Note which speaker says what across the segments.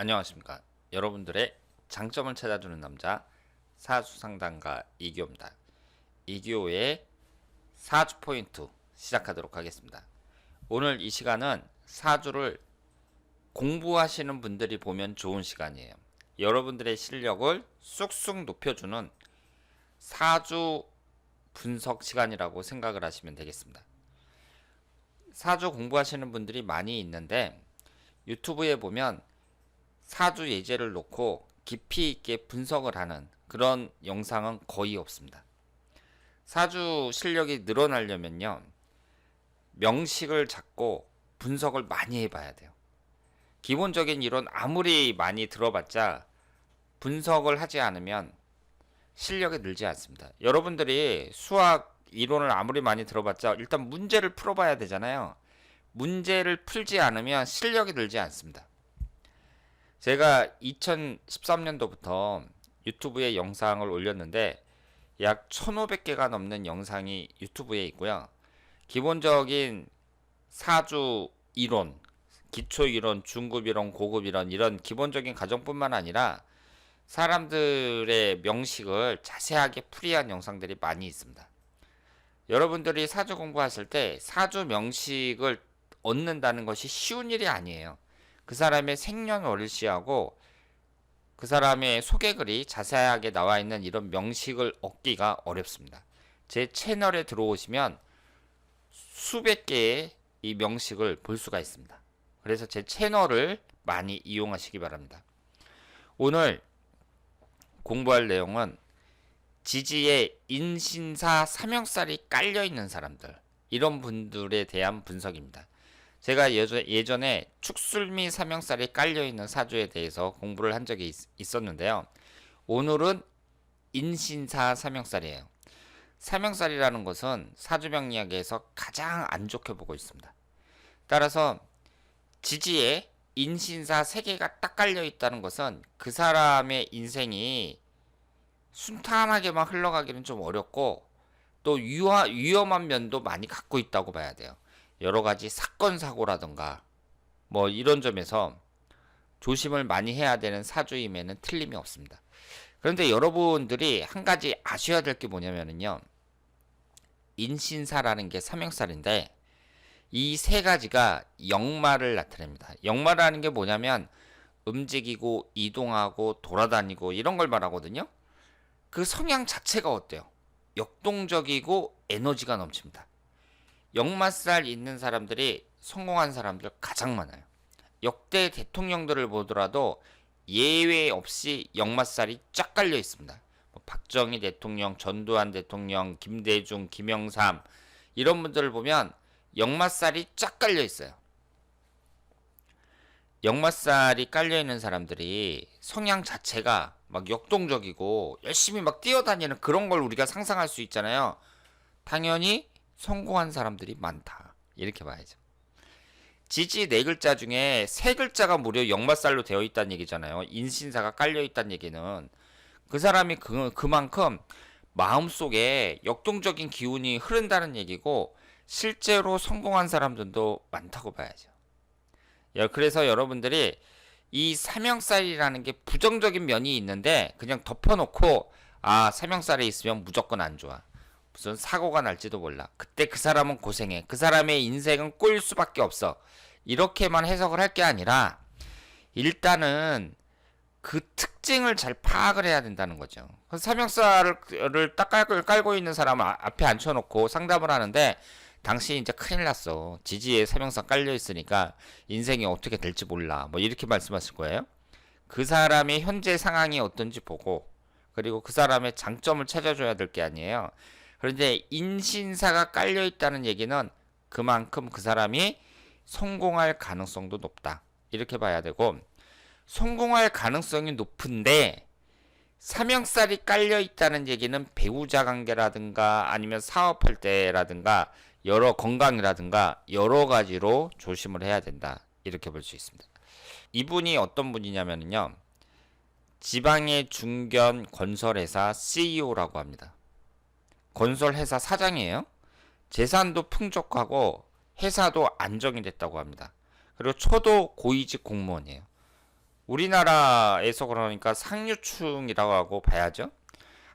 Speaker 1: 안녕하십니까. 여러분들의 장점을 찾아주는 남자 사수상담가 이기호입니다. 이기호의 사주 포인트 시작하도록 하겠습니다. 오늘 이 시간은 사주를 공부하시는 분들이 보면 좋은 시간이에요. 여러분들의 실력을 쑥쑥 높여주는 사주 분석 시간이라고 생각을 하시면 되겠습니다. 사주 공부하시는 분들이 많이 있는데 유튜브에 보면 사주 예제를 놓고 깊이 있게 분석을 하는 그런 영상은 거의 없습니다. 사주 실력이 늘어나려면요. 명식을 잡고 분석을 많이 해봐야 돼요. 기본적인 이론 아무리 많이 들어봤자 분석을 하지 않으면 실력이 늘지 않습니다. 여러분들이 수학 이론을 아무리 많이 들어봤자 일단 문제를 풀어봐야 되잖아요. 문제를 풀지 않으면 실력이 늘지 않습니다. 제가 2013년도부터 유튜브에 영상을 올렸는데 약 1500개가 넘는 영상이 유튜브에 있고요. 기본적인 사주 이론, 기초 이론, 중급 이론, 고급 이론 이런 기본적인 가정뿐만 아니라 사람들의 명식을 자세하게 풀이한 영상들이 많이 있습니다. 여러분들이 사주 공부하실 때 사주 명식을 얻는다는 것이 쉬운 일이 아니에요. 그 사람의 생년월일시하고 그 사람의 소개글이 자세하게 나와 있는 이런 명식을 얻기가 어렵습니다. 제 채널에 들어오시면 수백 개의 이 명식을 볼 수가 있습니다. 그래서 제 채널을 많이 이용하시기 바랍니다. 오늘 공부할 내용은 지지에 인신사 삼형살이 깔려 있는 사람들 이런 분들에 대한 분석입니다. 제가 예전 에 축술미 삼형살이 깔려 있는 사주에 대해서 공부를 한 적이 있, 었는데요 오늘은 인신사 삼형살이에요. 삼형살이라는 것은 사주명리학에서 가장 안 좋게 보고 있습니다. 따라서 지지에 인신사 세 개가 딱 깔려 있다는 것은 그 사람의 인생이 순탄하게만 흘러가기는 좀 어렵고 또 위화, 위험한 면도 많이 갖고 있다고 봐야 돼요. 여러 가지 사건 사고라든가 뭐 이런 점에서 조심을 많이 해야 되는 사주임에는 틀림이 없습니다. 그런데 여러분들이 한 가지 아셔야 될 게 뭐냐면요. 인신사라는 게 삼형살인데 이 세 가지가 역마를 나타냅니다. 역마라는 게 뭐냐면 움직이고 이동하고 돌아다니고 이런 걸 말하거든요. 그 성향 자체가 어때요? 역동적이고 에너지가 넘칩니다. 역마살 있는 사람들이 성공한 사람들 가장 많아요. 역대 대통령들을 보더라도 예외 없이 역마살이 쫙 깔려 있습니다. 뭐 박정희 대통령, 전두환 대통령, 김대중, 김영삼 이런 분들을 보면 역마살이 쫙 깔려 있어요. 역마살이 깔려 있는 사람들이 성향 자체가 막 역동적이고 열심히 막 뛰어다니는 그런 걸 우리가 상상할 수 있잖아요. 당연히 성공한 사람들이 많다. 이렇게 봐야죠. 지지 네 글자 중에 세 글자가 무려 역마살로 되어 있다는 얘기잖아요. 인신사가 깔려 있다는 얘기는 그 사람이 그, 그만큼 마음속에 역동적인 기운이 흐른다는 얘기고 실제로 성공한 사람들도 많다고 봐야죠. 그래서 여러분들이 이 사명살이라는 게 부정적인 면이 있는데 그냥 덮어놓고 아 사명살에 있으면 무조건 안 좋아. 무슨 사고가 날지도 몰라. 그때 그 사람은 고생해. 그 사람의 인생은 꼴 수밖에 없어. 이렇게만 해석을 할 게 아니라 일단은 그 특징을 잘 파악을 해야 된다는 거죠. 사명살을 딱 깔고, 있는 사람을 아, 앞에 앉혀놓고 상담을 하는데 당신이 이제 큰일 났어. 지지에 사명살 깔려 있으니까 인생이 어떻게 될지 몰라. 뭐 이렇게 말씀하실 거예요. 그 사람의 현재 상황이 어떤지 보고 그리고 그 사람의 장점을 찾아줘야 될 게 아니에요. 그런데 인신사가 깔려 있다는 얘기는 그만큼 그 사람이 성공할 가능성도 높다. 이렇게 봐야 되고 성공할 가능성이 높은데 사명살이 깔려 있다는 얘기는 배우자 관계라든가 아니면 사업할 때라든가 여러 건강이라든가 여러 가지로 조심을 해야 된다. 이렇게 볼 수 있습니다. 이분이 어떤 분이냐면요. 지방의 중견 건설회사 CEO라고 합니다. 건설 회사 사장이에요. 재산도 풍족하고 회사도 안정이 됐다고 합니다. 그리고 초도 고위직 공무원이에요. 우리나라에서 그러니까 상류층이라고 하고 봐야죠.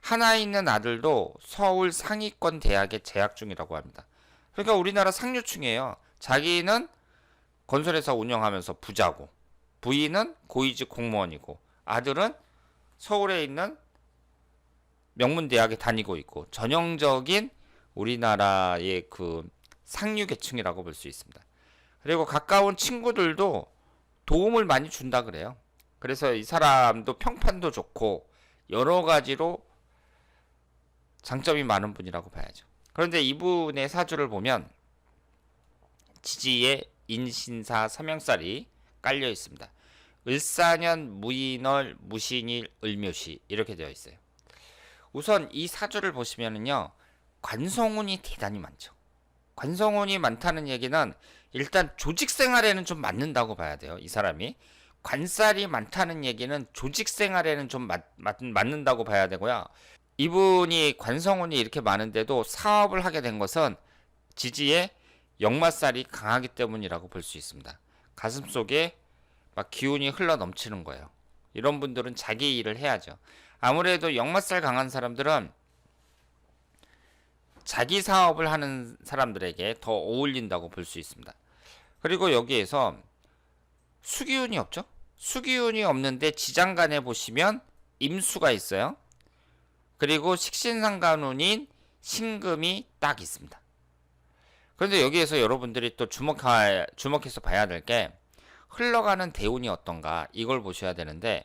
Speaker 1: 하나 있는 아들도 서울 상위권 대학에 재학 중이라고 합니다. 그러니까 우리나라 상류층이에요. 자기는 건설회사 운영하면서 부자고, 부인은 고위직 공무원이고, 아들은 서울에 있는 명문 대학에 다니고 있고, 전형적인 우리나라의 그 상류 계층이라고 볼 수 있습니다. 그리고 가까운 친구들도 도움을 많이 준다 그래요. 그래서 이 사람도 평판도 좋고 여러 가지로 장점이 많은 분이라고 봐야죠. 그런데 이분의 사주를 보면 지지에 인신사 삼형살이 깔려 있습니다. 을사년 무인월 무신일 을묘시 이렇게 되어 있어요. 우선 이 사주를 보시면은요 관성운이 대단히 많죠. 관성운이 많다는 얘기는 일단 조직 생활에는 좀 맞는다고 봐야 돼요. 이 사람이 관살이 많다는 얘기는 조직 생활에는 좀 맞, 맞, 맞는다고 봐야 되고요. 이분이 관성운이 이렇게 많은데도 사업을 하게 된 것은 지지에 역마살이 강하기 때문이라고 볼 수 있습니다. 가슴 속에 막 기운이 흘러 넘치는 거예요. 이런 분들은 자기 일을 해야죠. 아무래도 역마살 강한 사람들은 자기 사업을 하는 사람들에게 더 어울린다고 볼 수 있습니다. 그리고 여기에서 수기운이 없죠? 수기운이 없는데 지장간에 보시면 임수가 있어요. 그리고 식신상간운인 신금이 딱 있습니다. 그런데 여기에서 여러분들이 또 주목하, 주목해서 봐야 될 게 흘러가는 대운이 어떤가 이걸 보셔야 되는데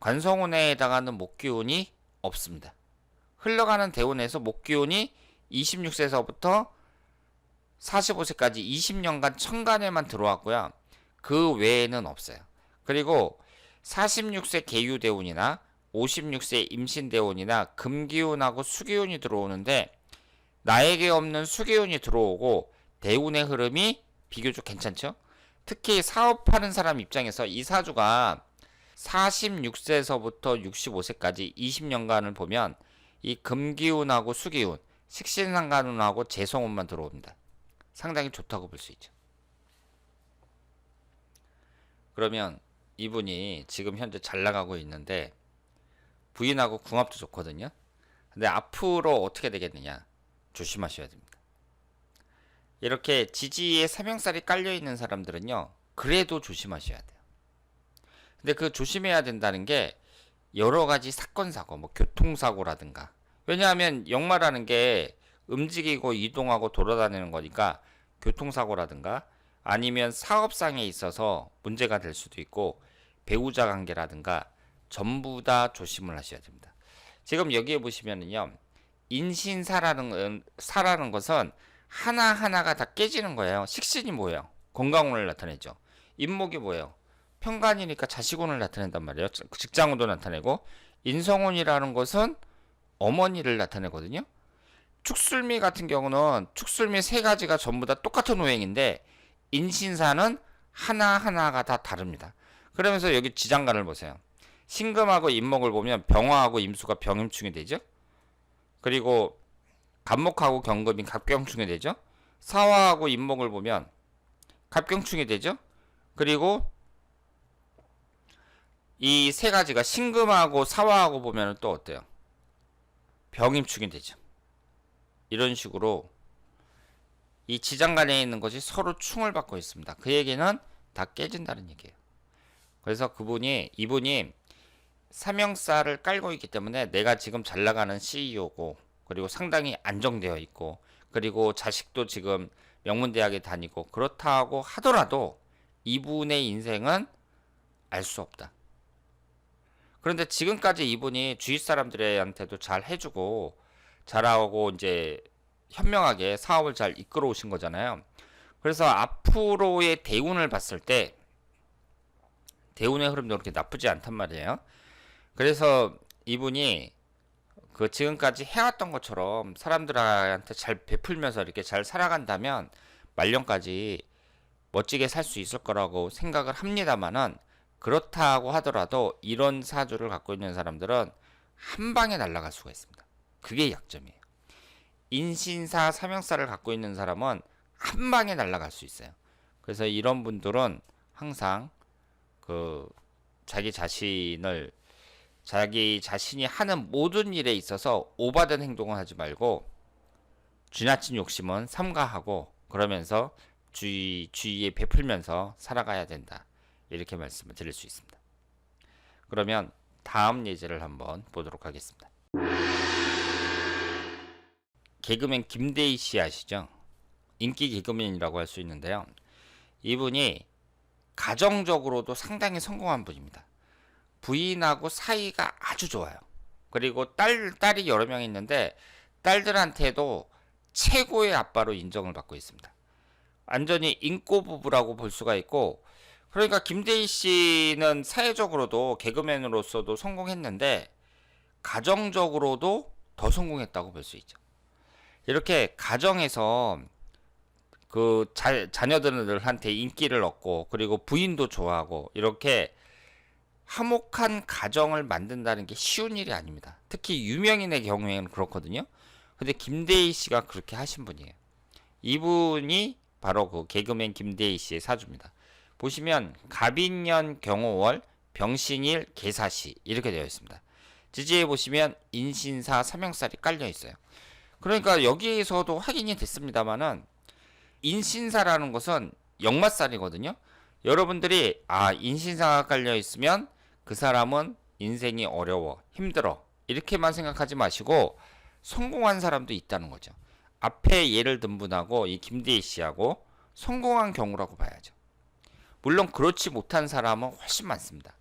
Speaker 1: 관성운에 해당하는 목기운이 없습니다. 흘러가는 대운에서 목기운이 26세서부터 45세까지 20년간 천간에만 들어왔고요. 그 외에는 없어요. 그리고 46세 계유대운이나 56세 임신대운이나 금기운하고 수기운이 들어오는데 나에게 없는 수기운이 들어오고 대운의 흐름이 비교적 괜찮죠? 특히 사업하는 사람 입장에서 이 사주가 46세서부터 65세까지 20년간을 보면 이 금기운하고 수기운, 식신상간운하고 재성운만 들어옵니다. 상당히 좋다고 볼 수 있죠. 그러면 이분이 지금 현재 잘 나가고 있는데 부인하고 궁합도 좋거든요. 근데 앞으로 어떻게 되겠느냐 조심하셔야 됩니다. 이렇게 지지에 사명살이 깔려 있는 사람들은요, 그래도 조심하셔야 돼요. 근데 그 조심해야 된다는 게 여러 가지 사건 사고, 뭐 교통사고라든가. 왜냐하면 역마라는 게 움직이고 이동하고 돌아다니는 거니까 교통사고라든가 아니면 사업상에 있어서 문제가 될 수도 있고 배우자 관계라든가 전부 다 조심을 하셔야 됩니다. 지금 여기에 보시면은요. 인신사라는 사라는 것은 하나하나가 다 깨지는 거예요. 식신이 뭐예요? 건강운을 나타내죠. 인목이 뭐예요? 평간이니까 자식운을 나타낸단 말이에요. 직장운도 나타내고 인성운이라는 것은 어머니를 나타내거든요. 축술미 같은 경우는 축술미 세 가지가 전부 다 똑같은 오행인데 인신사는 하나하나가 다 다릅니다. 그러면서 여기 지장간을 보세요. 신금하고 임목을 보면 병화하고 임수가 병임충이 되죠. 그리고 갑목하고 경금이 갑경충이 되죠. 사화하고 임목을 보면 갑경충이 되죠. 그리고 이 세 가지가 신금하고 사화하고 보면 또 어때요? 병임충이 되죠. 이런 식으로 이 지장간에 있는 것이 서로 충을 받고 있습니다. 그 얘기는 다 깨진다는 얘기예요. 그래서 그분이 이분이 사명사를 깔고 있기 때문에 내가 지금 잘 나가는 CEO고 그리고 상당히 안정되어 있고 그리고 자식도 지금 명문대학에 다니고 그렇다고 하더라도 이분의 인생은 알 수 없다. 그런데 지금까지 이분이 주위 사람들한테도 잘 해주고 잘하고 이제 현명하게 사업을 잘 이끌어 오신 거잖아요. 그래서 앞으로의 대운을 봤을 때 대운의 흐름도 그렇게 나쁘지 않단 말이에요. 그래서 이분이 그 지금까지 해왔던 것처럼 사람들한테 잘 베풀면서 이렇게 잘 살아간다면 말년까지 멋지게 살 수 있을 거라고 생각을 합니다만은 그렇다고 하더라도 이런 사주를 갖고 있는 사람들은 한 방에 날아갈 수가 있습니다. 그게 약점이에요. 인신사 사명사를 갖고 있는 사람은 한 방에 날아갈 수 있어요. 그래서 이런 분들은 항상 그 자기 자신을 자기 자신이 하는 모든 일에 있어서 오바된 행동을 하지 말고 지나친 욕심은 삼가하고 그러면서 주의 주의에 베풀면서 살아가야 된다. 이렇게 말씀을 드릴 수 있습니다. 그러면 다음 예제를 한번 보도록 하겠습니다. 개그맨 김대희 씨 아시죠? 인기 개그맨이라고 할 수 있는데요. 이분이 가정적으로도 상당히 성공한 분입니다. 부인하고 사이가 아주 좋아요. 그리고 딸, 딸이 여러 명 있는데 딸들한테도 최고의 아빠로 인정을 받고 있습니다. 완전히 인꼬 부부라고 볼 수가 있고 그러니까 김대희 씨는 사회적으로도 개그맨으로서도 성공했는데 가정적으로도 더 성공했다고 볼 수 있죠. 이렇게 가정에서 그 자, 자녀들한테 인기를 얻고 그리고 부인도 좋아하고 이렇게 화목한 가정을 만든다는 게 쉬운 일이 아닙니다. 특히 유명인의 경우에는 그렇거든요. 근데 김대희 씨가 그렇게 하신 분이에요. 이분이 바로 그 개그맨 김대희 씨의 사주입니다. 보시면 갑인년 경호월 병신일 개사시 이렇게 되어 있습니다. 지지에 보시면 인신사 삼형살이 깔려 있어요. 그러니까 여기에서도 확인이 됐습니다만은 인신사라는 것은 역마살이거든요. 여러분들이 아 인신사가 깔려 있으면 그 사람은 인생이 어려워 힘들어 이렇게만 생각하지 마시고 성공한 사람도 있다는 거죠. 앞에 예를 든 분하고 이 김대희 씨하고 성공한 경우라고 봐야죠. 물론 그렇지 못한 사람은 훨씬 많습니다.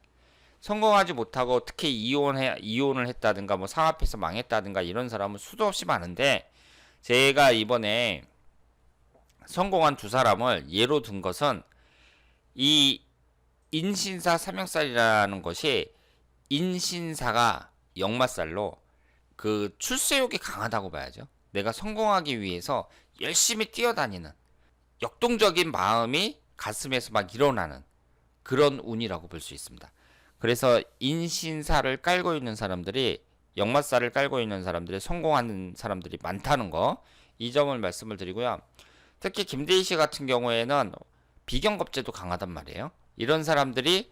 Speaker 1: 성공하지 못하고 특히 이혼해 이혼을 했다든가 뭐 사업해서 망했다든가 이런 사람은 수도 없이 많은데 제가 이번에 성공한 두 사람을 예로 든 것은 이 인신사 삼형살이라는 것이 인신사가 역마살로 그 출세욕이 강하다고 봐야죠. 내가 성공하기 위해서 열심히 뛰어다니는 역동적인 마음이 가슴에서 막 일어나는 그런 운이라고 볼 수 있습니다. 그래서 인신사를 깔고 있는 사람들이 역마살을 깔고 있는 사람들이 성공하는 사람들이 많다는 거 이 점을 말씀을 드리고요. 특히 김대희 씨 같은 경우에는 비경겁제도 강하단 말이에요. 이런 사람들이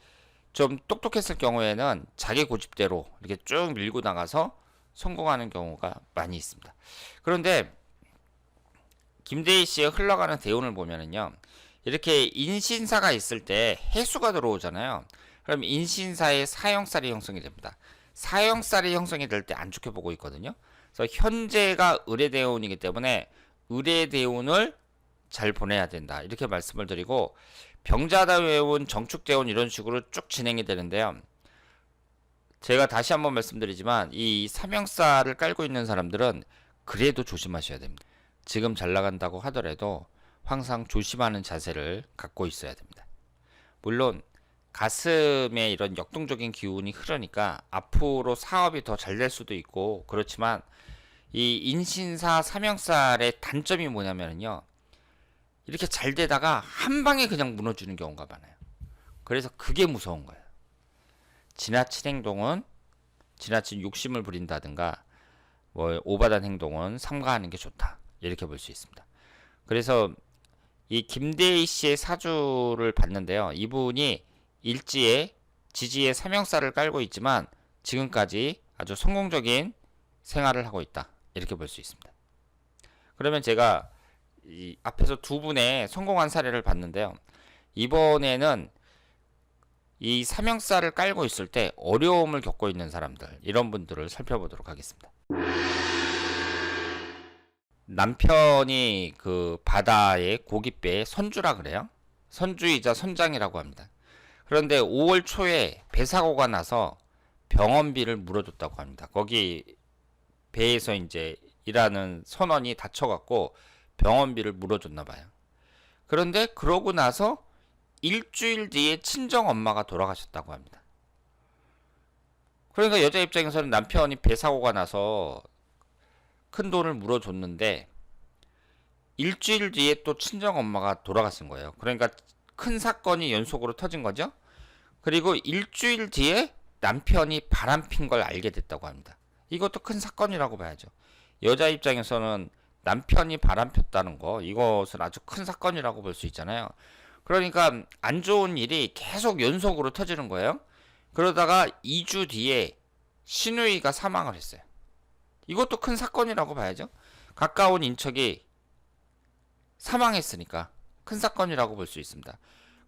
Speaker 1: 좀 똑똑했을 경우에는 자기 고집대로 이렇게 쭉 밀고 나가서 성공하는 경우가 많이 있습니다. 그런데 김대희 씨의 흘러가는 대운을 보면은요. 이렇게 인신사가 있을 때 해수가 들어오잖아요. 그럼 인신사의 사형살이 형성이 됩니다. 사형살이 형성이 될 때 안 좋게 보고 있거든요. 그래서 현재가 의뢰대운이기 때문에 의뢰대운을 잘 보내야 된다. 이렇게 말씀을 드리고 병자다대운, 정축대운 이런 식으로 쭉 진행이 되는데요. 제가 다시 한번 말씀드리지만 이 삼형살을 깔고 있는 사람들은 그래도 조심하셔야 됩니다. 지금 잘 나간다고 하더라도 항상 조심하는 자세를 갖고 있어야 됩니다. 물론 가슴에 이런 역동적인 기운이 흐르니까 앞으로 사업이 더 잘 될 수도 있고 그렇지만 이 인신사 삼형살의 단점이 뭐냐면요. 이렇게 잘 되다가 한 방에 그냥 무너지는 경우가 많아요. 그래서 그게 무서운 거예요. 지나친 행동은 지나친 욕심을 부린다든가 뭐 오바단 행동은 삼가하는 게 좋다. 이렇게 볼 수 있습니다. 그래서 이 김대희 씨의 사주를 봤는데요. 이분이 일지에 지지에 삼형살을 깔고 있지만 지금까지 아주 성공적인 생활을 하고 있다. 이렇게 볼 수 있습니다. 그러면 제가 이 앞에서 두 분의 성공한 사례를 봤는데요. 이번에는 이 삼형살을 깔고 있을 때 어려움을 겪고 있는 사람들 이런 분들을 살펴보도록 하겠습니다. 남편이 그 바다의 고깃배의 선주라 그래요. 선주이자 선장이라고 합니다. 그런데 5월 초에 배 사고가 나서 병원비를 물어줬다고 합니다. 거기 배에서 이제 일하는 선원이 다쳐갖고 병원비를 물어줬나 봐요. 그런데 그러고 나서 일주일 뒤에 친정 엄마가 돌아가셨다고 합니다. 그러니까 여자 입장에서는 남편이 배 사고가 나서 큰 돈을 물어줬는데 일주일 뒤에 또 친정 엄마가 돌아가신 거예요. 그러니까 큰 사건이 연속으로 터진 거죠. 그리고 일주일 뒤에 남편이 바람핀 걸 알게 됐다고 합니다. 이것도 큰 사건이라고 봐야죠. 여자 입장에서는 남편이 바람 폈다는 거 이것은 아주 큰 사건이라고 볼 수 있잖아요. 그러니까 안 좋은 일이 계속 연속으로 터지는 거예요. 그러다가 2주 뒤에 신우이가 사망을 했어요. 이것도 큰 사건이라고 봐야죠. 가까운 인척이 사망했으니까 큰 사건이라고 볼 수 있습니다.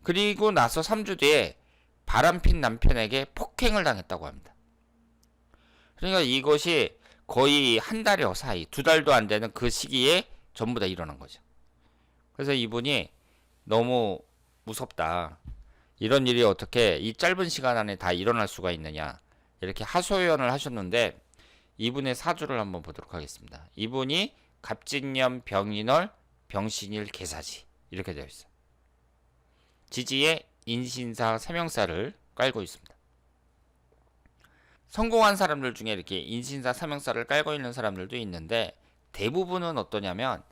Speaker 1: 그리고 나서 3주 뒤에 바람핀 남편에게 폭행을 당했다고 합니다. 그러니까 이것이 거의 한 달여 사이, 두 달도 안 되는 그 시기에 전부 다 일어난 거죠. 그래서 이분이 너무 무섭다. 이런 일이 어떻게 이 짧은 시간 안에 다 일어날 수가 있느냐. 이렇게 하소연을 하셨는데 이분의 사주를 한번 보도록 하겠습니다. 이분이 갑진년 병인월 병신일 개사지 이렇게 되어 있어요. 지지에 인신사 삼형사를 깔고 있습니다. 성공한 사람들 중에 이렇게 인신사 삼형사를 깔고 있는 사람들도 있는데 대부분은 어떠냐면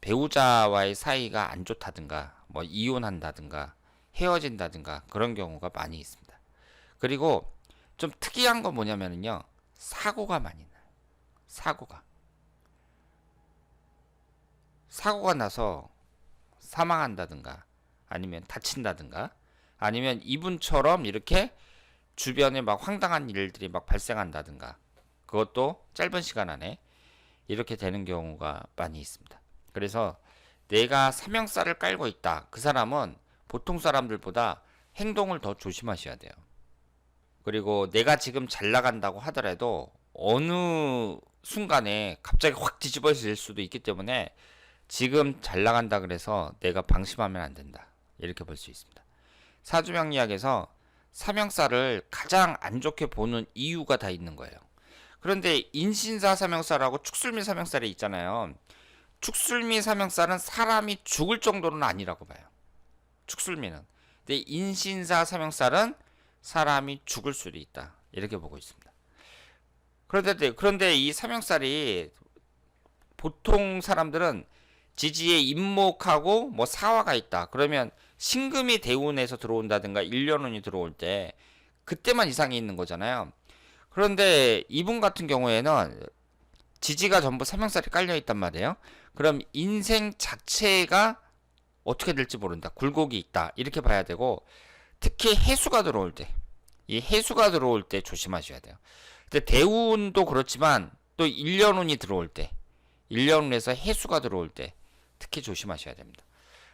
Speaker 1: 배우자와의 사이가 안 좋다든가 뭐 이혼한다든가 헤어진다든가 그런 경우가 많이 있습니다. 그리고 좀 특이한 건 뭐냐면요 사고가 많이 나요. 사고가 사고가 나서 사망한다든가 아니면 다친다든가 아니면 이분처럼 이렇게 주변에 막 황당한 일들이 막 발생한다든가 그것도 짧은 시간 안에 이렇게 되는 경우가 많이 있습니다. 그래서 내가 삼형살을 깔고 있다. 그 사람은 보통 사람들보다 행동을 더 조심하셔야 돼요. 그리고 내가 지금 잘 나간다고 하더라도 어느 순간에 갑자기 확 뒤집어질 수도 있기 때문에 지금 잘 나간다 그래서 내가 방심하면 안 된다. 이렇게 볼 수 있습니다. 사주명리학에서 삼형살을 가장 안 좋게 보는 이유가 다 있는 거예요. 그런데 인신사 삼형살하고 축술미 삼형살이 있잖아요. 축술미 삼형살은 사람이 죽을 정도는 아니라고 봐요. 축술미는. 근데 인신사 삼형살은 사람이 죽을 수도 있다. 이렇게 보고 있습니다. 그런데 그런데 이 삼형살이 보통 사람들은 지지에 임목하고 뭐 사화가 있다. 그러면 신금이 대운에서 들어온다든가 일년운이 들어올 때 그때만 이상이 있는 거잖아요. 그런데 이분 같은 경우에는 지지가 전부 삼형살이 깔려 있단 말이에요. 그럼 인생 자체가 어떻게 될지 모른다. 굴곡이 있다. 이렇게 봐야 되고 특히 해수가 들어올 때, 이 해수가 들어올 때 조심하셔야 돼요. 근데 대운도 그렇지만 또 일년운이 들어올 때, 일년운에서 해수가 들어올 때 특히 조심하셔야 됩니다.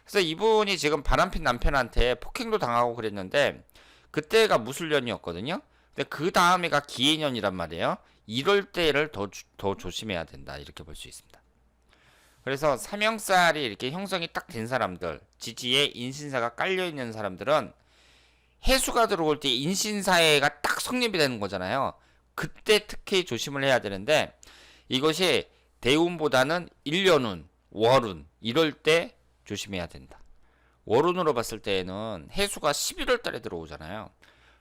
Speaker 1: 그래서 이분이 지금 바람핀 남편한테 폭행도 당하고 그랬는데 그때가 무술년이었거든요. 근데 그 다음에가 기해년이란 말이에요. 이럴 때를 더, 더 조심해야 된다. 이렇게 볼 수 있습니다. 그래서 삼형살이 이렇게 형성이 딱 된 사람들, 지지에 인신사가 깔려 있는 사람들은 해수가 들어올 때 인신사회가 딱 성립이 되는 거잖아요. 그때 특히 조심을 해야 되는데 이것이 대운보다는 일년운, 월운 이럴 때 조심해야 된다. 월운으로 봤을 때에는 해수가 11월 달에 들어오잖아요.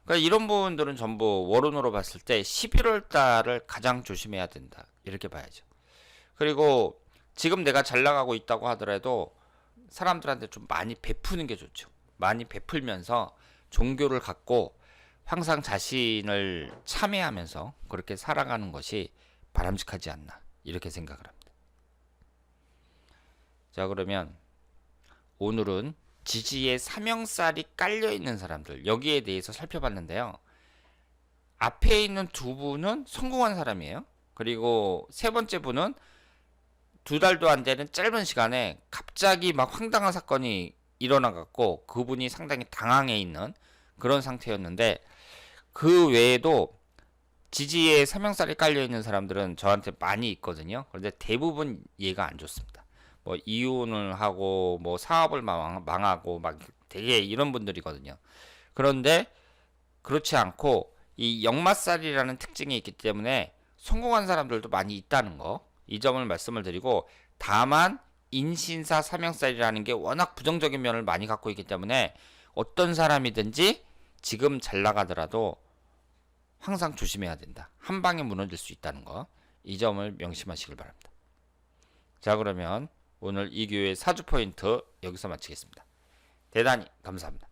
Speaker 1: 그러니까 이런 부분들은 전부 월운으로 봤을 때 11월 달을 가장 조심해야 된다. 이렇게 봐야죠. 그리고 지금 내가 잘 나가고 있다고 하더라도 사람들한테 좀 많이 베푸는 게 좋죠. 많이 베풀면서 종교를 갖고 항상 자신을 참여하면서 그렇게 살아가는 것이 바람직하지 않나 이렇게 생각을 합니다. 자 그러면 오늘은 지지에 사명살이 깔려 있는 사람들 여기에 대해서 살펴봤는데요. 앞에 있는 두 분은 성공한 사람이에요. 그리고 세 번째 분은 두 달도 안 되는 짧은 시간에 갑자기 막 황당한 사건이 일어나 갖고 그분이 상당히 당황해 있는 그런 상태였는데 그 외에도 지지에 사명살이 깔려 있는 사람들은 저한테 많이 있거든요. 그런데 대부분 얘가 안 좋습니다. 뭐 이혼을 하고 뭐 사업을 망, 망하고 막 되게 이런 분들이거든요. 그런데 그렇지 않고 이 역마살이라는 특징이 있기 때문에 성공한 사람들도 많이 있다는 거. 이 점을 말씀을 드리고 다만 인신사 사명살이라는 게 워낙 부정적인 면을 많이 갖고 있기 때문에 어떤 사람이든지 지금 잘 나가더라도 항상 조심해야 된다. 한 방에 무너질 수 있다는 거. 이 점을 명심하시길 바랍니다. 자, 그러면 오늘 이 교회 사주 포인트 여기서 마치겠습니다. 대단히 감사합니다.